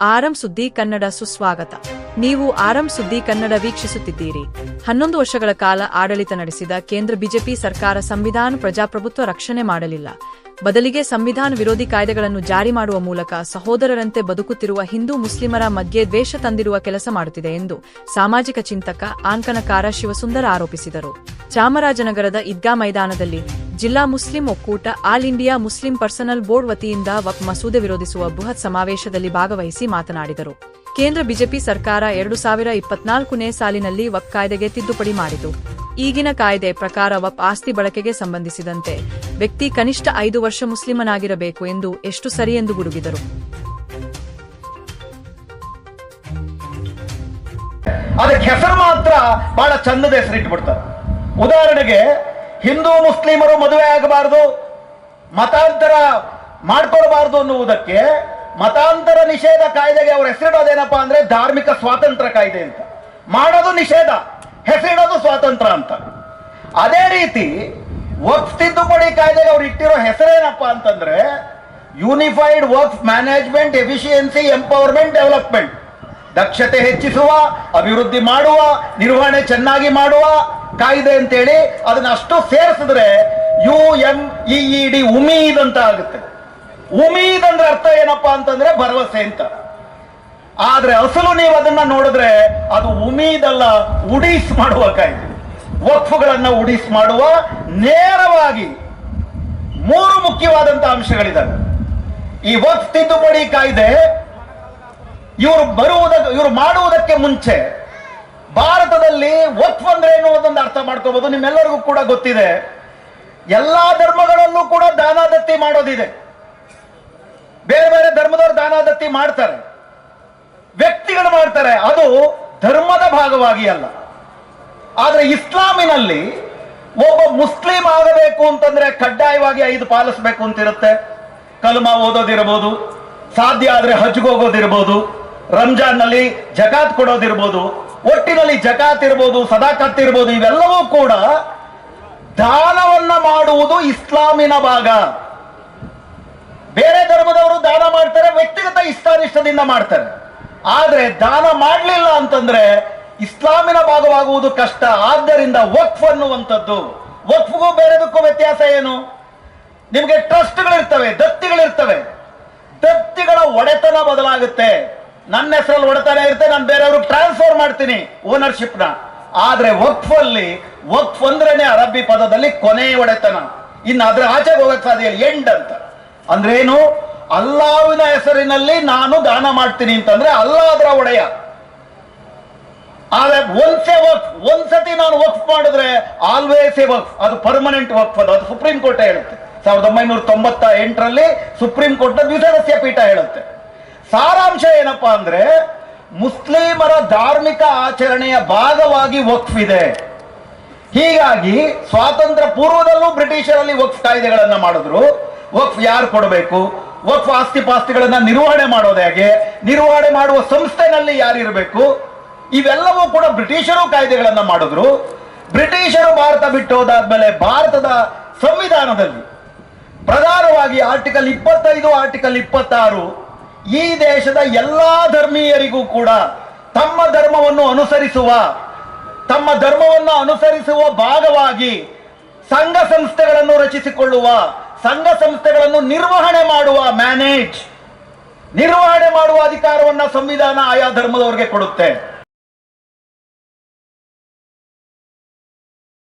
ಆರಂ ಸುದ್ದಿ ಕನ್ನಡ ಸುಸ್ವಾಗತ. ನೀವು ಆರಂ ಸುದ್ದಿ ಕನ್ನಡ ವೀಕ್ಷಿಸುತ್ತಿದ್ದೀರಿ. ಹನ್ನೊಂದು ವರ್ಷಗಳ ಕಾಲ ಆಡಳಿತ ನಡೆಸಿದ ಕೇಂದ್ರ ಬಿಜೆಪಿ ಸರ್ಕಾರ ಸಂವಿಧಾನ ಪ್ರಜಾಪ್ರಭುತ್ವ ರಕ್ಷಣೆ ಮಾಡಲಿಲ್ಲ. ಬದಲಿಗೆ ಸಂವಿಧಾನ ವಿರೋಧಿ ಕಾಯ್ದೆಗಳನ್ನು ಜಾರಿ ಮಾಡುವ ಮೂಲಕ ಸಹೋದರರಂತೆ ಬದುಕುತ್ತಿರುವ ಹಿಂದೂ ಮುಸ್ಲಿಮರ ಮಧ್ಯೆ ದ್ವೇಷ ತಂದಿರುವ ಕೆಲಸ ಮಾಡುತ್ತಿದೆ ಎಂದು ಸಾಮಾಜಿಕ ಚಿಂತಕ ಆಂಕನಕಾರ ಶಿವಸುಂದರ ಆರೋಪಿಸಿದರು. ಚಾಮರಾಜನಗರದ ಈದ್ಗಾ ಮೈದಾನದಲ್ಲಿ ಜಿಲ್ಲಾ ಮುಸ್ಲಿಂ ಒಕ್ಕೂಟ, all India Muslim personal board ವತಿಯಿಂದ ವಕ್ ಮಸೂದೆ ವಿರೋಧಿಸುವ ಬೃಹತ್ ಸಮಾವೇಶದಲ್ಲಿ ಭಾಗವಹಿಸಿ ಮಾತನಾಡಿದರು. ಕೇಂದ್ರ ಬಿಜೆಪಿ ಸರ್ಕಾರ ಎರಡು ಸಾವಿರ ಇಪ್ಪತ್ನಾಲ್ಕನೇ ಸಾಲಿನಲ್ಲಿ ವಕ್ ಕಾಯ್ದೆಗೆ ತಿದ್ದುಪಡಿ ಮಾಡಿತು. ಈಗಿನ ಕಾಯ್ದೆ ಪ್ರಕಾರ ವಪ್ ಆಸ್ತಿ ಬಳಕೆಗೆ ಸಂಬಂಧಿಸಿದಂತೆ ವ್ಯಕ್ತಿ ಕನಿಷ್ಠ ಐದು ವರ್ಷ ಮುಸ್ಲಿಮನಾಗಿರಬೇಕು ಎಂದು ಎಷ್ಟು ಸರಿ ಎಂದು ಗುಡುಗಿದರು. ಅದಕ್ಕೆ ಹೆಸರು ಮಾತ್ರ ಬಹಳ ಚಂದದ ಹೆಸರಿಟ್ಟು ಇಟ್ಬಿಡ್ತಾರೆ ಉದಾಹರಣೆಗೆ ಹಿಂದೂ ಮುಸ್ಲಿಮರು ಮದುವೆ ಆಗಬಾರದು, ಮತಾಂತರ ಮಾಡ್ಕೊಳ್ಬಾರ್ದು ಅನ್ನುವುದಕ್ಕೆ ಮತಾಂತರ ನಿಷೇಧ ಕಾಯ್ದೆಗೆ ಅವರು ಹೆಸರಿಡೋದೇನಪ್ಪಾ ಅಂದ್ರೆ ಧಾರ್ಮಿಕ ಸ್ವಾತಂತ್ರ್ಯ ಕಾಯ್ದೆ ಅಂತ. ಮಾಡೋದು ನಿಷೇಧ, ಹೆಸರಿಡೋದು ಸ್ವಾತಂತ್ರ್ಯ ಅಂತ. ಅದೇ ರೀತಿ ವರ್ಕ್ಸ್ ತಿದ್ದುಪಡಿ ಕಾಯ್ದೆಗೆ ಅವ್ರು ಇಟ್ಟಿರೋ ಹೆಸರೇನಪ್ಪಾ ಅಂತಂದ್ರೆ unified works management efficiency empowerment development ದಕ್ಷತೆ ಹೆಚ್ಚಿಸುವ, ಅಭಿವೃದ್ಧಿ ಮಾಡುವ, ನಿರ್ವಹಣೆ ಚೆನ್ನಾಗಿ ಮಾಡುವ ಕಾಯ್ದೆ ಅಂತೇಳಿ ಅದನ್ನ ಅಷ್ಟು ಸೇರಿಸಿದ್ರೆ U M E D Umeed ಅಂತ ಆಗುತ್ತೆ. ಉಮೀದ್ ಅಂದ್ರೆ ಅರ್ಥ ಏನಪ್ಪಾ ಅಂತಂದ್ರೆ ಭರವಸೆ ಅಂತ. ಆದ್ರೆ ಅಸಲು ನೀವು ಅದನ್ನ ನೋಡಿದ್ರೆ ಅದು ಉಮೀದಲ್ಲ ಉಡೀಸ್ ಮಾಡುವ ಕಾಯ್ದೆ. ವಕ್ಫುಗಳನ್ನ ಉಡೀಸ್ ಮಾಡುವ, ನೇರವಾಗಿ ಮೂರು ಮುಖ್ಯವಾದಂತಹ ಅಂಶಗಳಿದ್ದಾವೆ ಈ ವಕ್ಫ್ ತಿದ್ದುಪಡಿ ಕಾಯ್ದೆ ಇವರು ಬರುವುದ, ಇವರು ಮಾಡುವುದಕ್ಕೆ ಮುಂಚೆ ಭಾರತದಲ್ಲಿ ವಕ್ಫ್ ಅಂದ್ರೆ ಏನು ಅರ್ಥ ಮಾಡ್ಕೋಬಹುದು ನಿಮ್ಮೆಲ್ಲರಿಗೂ ಕೂಡ ಗೊತ್ತಿದೆ. ಎಲ್ಲಾ ಧರ್ಮಗಳಲ್ಲೂ ಕೂಡ ದಾನಾದತ್ತಿ ಮಾಡೋದಿದೆ. ಬೇರೆ ಬೇರೆ ಧರ್ಮದವರು ದಾನಾದತ್ತಿ ಮಾಡ್ತಾರೆ. ವ್ಯಕ್ತಿಗಳು ಮಾಡ್ತಾರೆ. ಅದು ಧರ್ಮದ ಭಾಗವಾಗಿ ಅಲ್ಲ. ಆದ್ರೆ ಇಸ್ಲಾಮಿನಲ್ಲಿ ಒಬ್ಬ ಮುಸ್ಲಿಂ ಆಗಬೇಕು ಅಂತಂದ್ರೆ ಕಡ್ಡಾಯವಾಗಿ ಐದು ಪಾಲಿಸಬೇಕು ಅಂತಿರುತ್ತೆ. ಕಲ್ಮ ಓದೋದಿರಬಹುದು ಸಾಧ್ಯ ಆದ್ರೆ ಹಜ್ಗೆ ಹೋಗೋದಿರ್ಬೋದು. ರಂಜಾನ್ನಲ್ಲಿ ಜಕಾತ್ ಕೊಡೋದಿರ್ಬೋದು, ಒಟ್ಟಿನಲ್ಲಿ ಜಕಾತ್ ಇರ್ಬೋದು, ಸದಾಕತ್ ಇರ್ಬೋದು, ಇವೆಲ್ಲವೂ ಕೂಡ ದಾನವನ್ನ ಮಾಡುವುದು ಇಸ್ಲಾಮಿನ ಭಾಗ. ಬೇರೆ ಧರ್ಮದವರು ದಾನ ಮಾಡ್ತಾರೆ, ವ್ಯಕ್ತಿಗತ ಇಷ್ಟಾನಿಷ್ಟದಿಂದ ಮಾಡ್ತಾರೆ. ಆದ್ರೆ ದಾನ ಮಾಡಲಿಲ್ಲ ಅಂತಂದ್ರೆ ಇಸ್ಲಾಮಿನ ಭಾಗವಾಗುವುದು ಕಷ್ಟ. ಆದ್ದರಿಂದ ವಕ್ಫ್ ಅನ್ನುವಂಥದ್ದು. ವಕ್ಫ್ಗೂ ಬೇರೆದಕ್ಕೂ ವ್ಯತ್ಯಾಸ ಏನು? ನಿಮಗೆ ಟ್ರಸ್ಟ್ಗಳಿರ್ತವೆ, ದತ್ತಿಗಳಿರ್ತವೆ. ದತ್ತಿಗಳ ಒಡೆತನ ಬದಲಾಗುತ್ತೆ. ನನ್ನ ಹೆಸರಲ್ಲಿ ಒಡೆತನ ಇರುತ್ತೆ ನಾನು ಬೇರೆಯವ್ರಿಗೆ ಟ್ರಾನ್ಸ್ಫರ್ ಮಾಡ್ತೀನಿ ಓನರ್ಶಿಪ್ನ ಆದ್ರೆ ವಕ್ಫ್ ಅಲ್ಲಿ ವಕ್ಫ್ ಅಂದ್ರೇನೆ ಅರಬ್ಬಿ ಪದದಲ್ಲಿ ಕೊನೆ ಒಡೆತನ ಇನ್ನು ಅದ್ರ ಆಚೆಗೆ ಹೋಗಕ್ ಸಾಧ್ಯ ಇಲ್ಲ ಎಂಡ್ ಅಂತ. ಅಂದ್ರೆ ಏನು ಅಲ್ಲಾವಿನ ಹೆಸರಿನಲ್ಲಿ ನಾನು ದಾನ ಮಾಡ್ತೀನಿ ಅಂತಂದ್ರೆ ಅಲ್ಲ ಅದರ ಒಡೆಯ. ಆದ್ರೆ ಒಂದ್ಸೆ ವಕ್ಫ್, ಒಂದ್ಸತಿ ನಾನು ವಕ್ಫ್ ಮಾಡಿದ್ರೆ ಆಲ್ವೇಸ್ ಎ ವಕ್ಫ್, ಅದು ಪರ್ಮನೆಂಟ್ ವಕ್ಫ್ ಅದು ಅದು ಸುಪ್ರೀಂ ಕೋರ್ಟ್ ಹೇಳುತ್ತೆ. ಸಾವಿರದ ಒಂಬೈನೂರ ತೊಂಬತ್ತ ಎಂಟರಲ್ಲಿ ಸುಪ್ರೀಂ ಕೋರ್ಟ್ ದ್ವಿಸದಸ್ಯ ಪೀಠ ಹೇಳುತ್ತೆ. ಸಾರಾಂಶ ಏನಪ್ಪಾ ಅಂದ್ರೆ ಮುಸ್ಲಿಮರ ಧಾರ್ಮಿಕ ಆಚರಣೆಯ ಭಾಗವಾಗಿ ವಕ್ಫ್ ಇದೆ ಹೀಗಾಗಿ ಸ್ವಾತಂತ್ರ್ಯ ಪೂರ್ವದಲ್ಲೂ ಬ್ರಿಟಿಷರಲ್ಲಿ ವಕ್ಫ್ ಕಾಯ್ದೆಗಳನ್ನ ಮಾಡಿದ್ರು. ವಕ್ಫ್ ಯಾರು ಕೊಡಬೇಕು? ವಕ್ಫ್ ಆಸ್ತಿ ಪಾಸ್ತಿಗಳನ್ನ ನಿರ್ವಹಣೆ ಮಾಡೋದು ಹೇಗೆ? ನಿರ್ವಹಣೆ ಮಾಡುವ ಸಂಸ್ಥೆನಲ್ಲಿ ಯಾರಿರಬೇಕು? ಇವೆಲ್ಲವೂ ಕೂಡ ಬ್ರಿಟಿಷರು ಕಾಯ್ದೆಗಳನ್ನ ಮಾಡಿದ್ರು. ಬ್ರಿಟಿಷರು ಭಾರತ ಬಿಟ್ಟು ಹೋದಾದ್ಮೇಲೆ ಭಾರತದ ಸಂವಿಧಾನದಲ್ಲಿ ಪ್ರಧಾನವಾಗಿ ಆರ್ಟಿಕಲ್ ಇಪ್ಪತ್ತೈದು, ಆರ್ಟಿಕಲ್ ಇಪ್ಪತ್ತಾರು ಈ ದೇಶದ ಎಲ್ಲಾ ಧರ್ಮೀಯರಿಗೂ ಕೂಡ ತಮ್ಮ ಧರ್ಮವನ್ನು ಅನುಸರಿಸುವ, ತಮ್ಮ ಧರ್ಮವನ್ನು ಅನುಸರಿಸುವ ಭಾಗವಾಗಿ ಸಂಘ ಸಂಸ್ಥೆಗಳನ್ನು ರಚಿಸಿಕೊಳ್ಳುವ, ಸಂಘ ಸಂಸ್ಥೆಗಳನ್ನು ನಿರ್ವಹಣೆ ಮಾಡುವ ಮ್ಯಾನೇಜ್, ನಿರ್ವಹಣೆ ಮಾಡುವ ಅಧಿಕಾರವನ್ನ ಸಂವಿಧಾನ ಆಯಾ ಧರ್ಮದವರಿಗೆ ಕೊಡುತ್ತೆ.